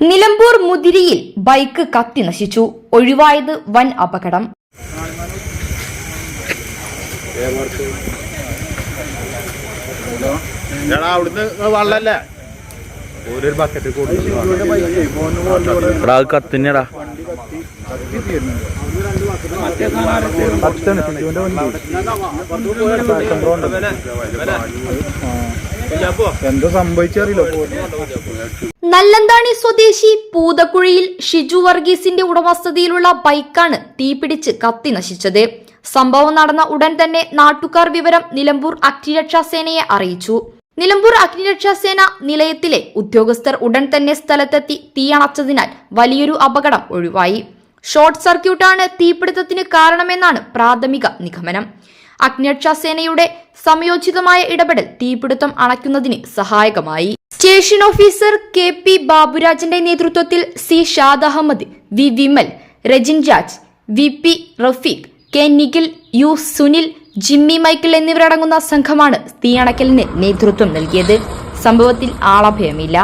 Nilambur മുതിരിയിൽ bike കത്തി നശിച്ചു. ഒഴിവായത് വൻ അപകടം. അവിടുന്ന് എന്തോ സംഭവിച്ചറിയില്ല. നല്ലന്താണി സ്വദേശി പൂതക്കുഴിയിൽ ഷിജു വർഗീസിന്റെ ഉടമസ്ഥതയിലുള്ള ബൈക്കാണ് തീപിടിച്ച് കത്തി നശിച്ചത്. സംഭവം നടന്ന ഉടൻ തന്നെ നാട്ടുകാർ വിവരം നിലമ്പൂർ അഗ്നിരക്ഷാസേനയെ അറിയിച്ചു. നിലമ്പൂർ അഗ്നിരക്ഷാസേന നിലയത്തിലെ ഉദ്യോഗസ്ഥർ ഉടൻ തന്നെ സ്ഥലത്തെത്തി തീയണച്ചതിനാൽ വലിയൊരു അപകടം ഒഴിവായി. ഷോർട്ട് സർക്യൂട്ടാണ് തീപിടുത്തത്തിന് കാരണമെന്നാണ് പ്രാഥമിക നിഗമനം. അഗ്നിരക്ഷാസേനയുടെ സംയോജിതമായ ഇടപെടൽ തീപിടുത്തം അണയ്ക്കുന്നതിന് സഹായകമായി. സ്റ്റേഷൻ ഓഫീസർ കെ പി ബാബുരാജന്റെ നേതൃത്വത്തിൽ C Shad Ahammed V Vimal Rajin Raj V P Rafeeq K Nikhil U Sunil Jimmy Michael എന്നിവരടങ്ങുന്ന സംഘമാണ് തീയണക്കലിന് നേതൃത്വം നൽകിയത്. സംഭവത്തിൽ ആളഭയമില്ല.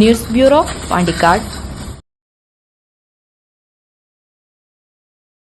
News bureau Pandikkad.